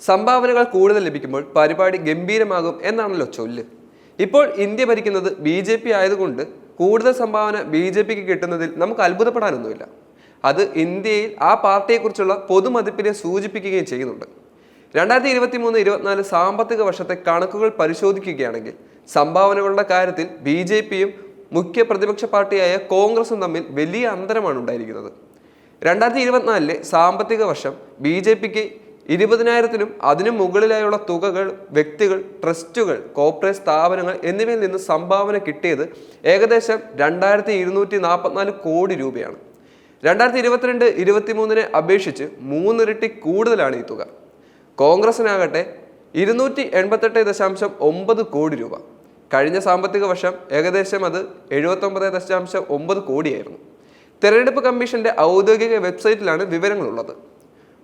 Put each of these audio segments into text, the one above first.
സംഭാവനകൾ കൂടുതൽ ലഭിക്കുമ്പോൾ പരിപാടി ഗംഭീരമാകും എന്നാണല്ലോ ചൊല്ല്. ഇപ്പോൾ ഇന്ത്യ ഭരിക്കുന്നത് ബി ജെ പി ആയതുകൊണ്ട് കൂടുതൽ സംഭാവന ബി ജെ പിക്ക് കിട്ടുന്നതിൽ നമുക്ക് അത്ഭുതപ്പെടാനൊന്നുമില്ല. അത് ഇന്ത്യയിൽ ആ പാർട്ടിയെക്കുറിച്ചുള്ള പൊതുമതിപ്പിനെ സൂചിപ്പിക്കുകയും ചെയ്യുന്നുണ്ട്. രണ്ടായിരത്തി ഇരുപത്തി മൂന്ന് ഇരുപത്തിനാല് സാമ്പത്തിക വർഷത്തെ കണക്കുകൾ പരിശോധിക്കുകയാണെങ്കിൽ സംഭാവനകളുടെ കാര്യത്തിൽ ബി ജെ പിയും മുഖ്യ പ്രതിപക്ഷ പാർട്ടിയായ കോൺഗ്രസും തമ്മിൽ വലിയ അന്തരമാണ് ഉണ്ടായിരിക്കുന്നത്. രണ്ടായിരത്തി ഇരുപത്തിനാലിലെ സാമ്പത്തിക വർഷം ബി ജെ പിക്ക് ഇരുപതിനായിരത്തിനും അതിനു മുകളിലായുള്ള തുകകൾ വ്യക്തികൾ ട്രസ്റ്റുകൾ കോർപ്പറേറ്റ് സ്ഥാപനങ്ങൾ എന്നിവയിൽ നിന്ന് സംഭാവന കിട്ടിയത് ഏകദേശം രണ്ടായിരത്തി ഇരുന്നൂറ്റി നാൽപ്പത്തിനാല് കോടി രൂപയാണ്. രണ്ടായിരത്തി ഇരുപത്തിരണ്ട് ഇരുപത്തിമൂന്നിനെ അപേക്ഷിച്ച് മൂന്നിരട്ടി കൂടുതലാണ് ഈ തുക. കോൺഗ്രസിനാകട്ടെ ഇരുന്നൂറ്റി എൺപത്തെട്ട് ദശാംശം ഒമ്പത് കോടി രൂപ. കഴിഞ്ഞ സാമ്പത്തിക വർഷം ഏകദേശം അത് എഴുപത്തൊമ്പത് ദശാംശം ഒമ്പത് കോടിയായിരുന്നു. തെരഞ്ഞെടുപ്പ് കമ്മീഷന്റെ ഔദ്യോഗിക വെബ്സൈറ്റിലാണ് വിവരങ്ങളുള്ളത്.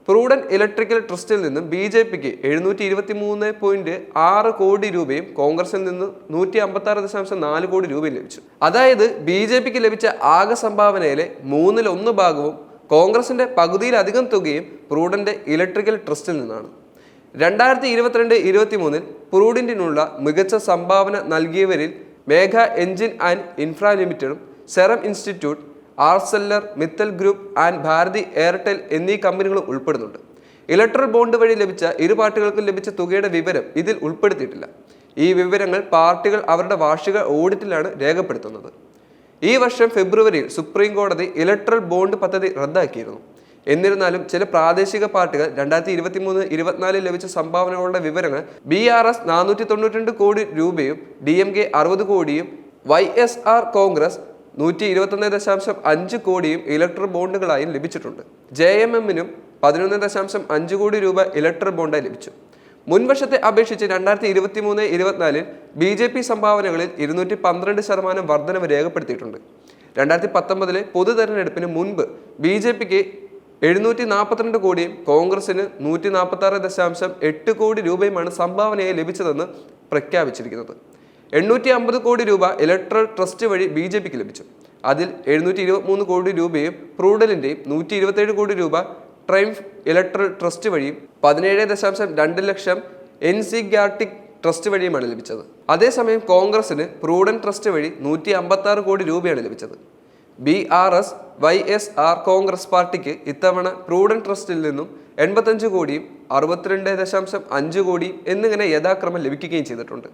പ്രൂഡൻ ഇലക്ട്രിക്കൽ ട്രസ്റ്റിൽ നിന്നും ബി ജെ പിക്ക് എഴുന്നൂറ്റി ഇരുപത്തി മൂന്ന് പോയിന്റ് ആറ് കോടി രൂപയും കോൺഗ്രസിൽ നിന്ന് നൂറ്റി അമ്പത്തി ആറ് ദശാംശം നാല് കോടി രൂപയും ലഭിച്ചു. അതായത് ബി ജെ പിക്ക് ലഭിച്ച ആകെ സംഭാവനയിലെ മൂന്നിൽ ഒന്ന് ഭാഗവും കോൺഗ്രസിന്റെ പകുതിയിലധികം തുകയും പ്രൂഡന്റെ ഇലക്ട്രിക്കൽ ട്രസ്റ്റിൽ നിന്നാണ്. രണ്ടായിരത്തി ഇരുപത്തിരണ്ട് ഇരുപത്തി മൂന്നിൽ പ്രൂഡിന്റിനുള്ള മികച്ച സംഭാവന നൽകിയവരിൽ Megha engine and infra ലിമിറ്റഡും serum institute Arcelor Mittal group and Bharti Airtel എന്നീ കമ്പനികളും ഉൾപ്പെടുന്നുണ്ട്. ഇലക്ട്രൽ ബോണ്ട് വഴി ലഭിച്ച ഇരു പാർട്ടികൾക്കും ലഭിച്ച തുകയുടെ വിവരം ഇതിൽ ഉൾപ്പെടുത്തിയിട്ടില്ല. ഈ വിവരങ്ങൾ പാർട്ടികൾ അവരുടെ വാർഷിക ഓഡിറ്റിലാണ് രേഖപ്പെടുത്തുന്നത്. ഈ വർഷം ഫെബ്രുവരിയിൽ സുപ്രീം കോടതി ഇലക്ട്രൽ ബോണ്ട് പദ്ധതി റദ്ദാക്കിയിരുന്നു. എന്നിരുന്നാലും ചില പ്രാദേശിക പാർട്ടികൾ രണ്ടായിരത്തി ഇരുപത്തി മൂന്ന് ഇരുപത്തിനാലിൽ ലഭിച്ച സംഭാവനകളുടെ വിവരങ്ങൾ ബി ആർ എസ് നാനൂറ്റി തൊണ്ണൂറ്റി രണ്ട് കോടി രൂപയും ഡി എം കെ അറുപത് കോടിയും വൈ എസ് ആർ കോൺഗ്രസ് നൂറ്റി ഇരുപത്തൊന്ന് ദശാംശം അഞ്ച് കോടിയും ഇലക്ട്രൽ ബോണ്ടുകളായും ലഭിച്ചിട്ടുണ്ട്. ജെ എം എമ്മിനും പതിനൊന്ന് ദശാംശം അഞ്ച് കോടി രൂപ ഇലക്ട്രൽ ബോണ്ടായി ലഭിച്ചു. മുൻവർഷത്തെ അപേക്ഷിച്ച് രണ്ടായിരത്തി ഇരുപത്തി മൂന്ന് ഇരുപത്തിനാലിൽ ബി ജെ പി സംഭാവനകളിൽ ഇരുന്നൂറ്റി പന്ത്രണ്ട് ശതമാനം വർധനവ് രേഖപ്പെടുത്തിയിട്ടുണ്ട്. രണ്ടായിരത്തി പത്തൊമ്പതിലെ പൊതു തെരഞ്ഞെടുപ്പിന് മുൻപ് ബി ജെ പിക്ക് എഴുന്നൂറ്റി നാൽപ്പത്തിരണ്ട് കോടിയും കോൺഗ്രസിന് നൂറ്റി നാൽപ്പത്തി ആറ് ദശാംശം എട്ട് കോടി രൂപയുമാണ് സംഭാവനയായി ലഭിച്ചതെന്ന് പ്രഖ്യാപിച്ചിരിക്കുന്നത്. എണ്ണൂറ്റി അമ്പത് കോടി രൂപ ഇലക്ട്രൽ ട്രസ്റ്റ് വഴി ബി ജെ പിക്ക് ലഭിച്ചു. അതിൽ എഴുന്നൂറ്റി ഇരുപത്തിമൂന്ന് കോടി രൂപയും പ്രൂഡലിന്റെയും നൂറ്റി ഇരുപത്തേഴ് കോടി രൂപ ട്രൈംഫ് ഇലക്ട്രൽ ട്രസ്റ്റ് വഴിയും പതിനേഴ് ദശാംശം രണ്ട് ലക്ഷം എൻ സി ഗാർട്ടിക് ട്രസ്റ്റ് വഴിയുമാണ് ലഭിച്ചത്. അതേസമയം കോൺഗ്രസിന് പ്രൂഡൻ ട്രസ്റ്റ് വഴി നൂറ്റി അമ്പത്തി കോടി രൂപയാണ് ലഭിച്ചത്. B R S Y S R Congress പാർട്ടിക്ക് ഇത്തവണ പ്രൂഡൻ ട്രസ്റ്റിൽ നിന്നും എൺപത്തഞ്ച് കോടിയും അറുപത്തിരണ്ട് ദശാംശം അഞ്ച് കോടിയും എന്നിങ്ങനെ യഥാക്രമം ലഭിക്കുകയും ചെയ്തിട്ടുണ്ട്.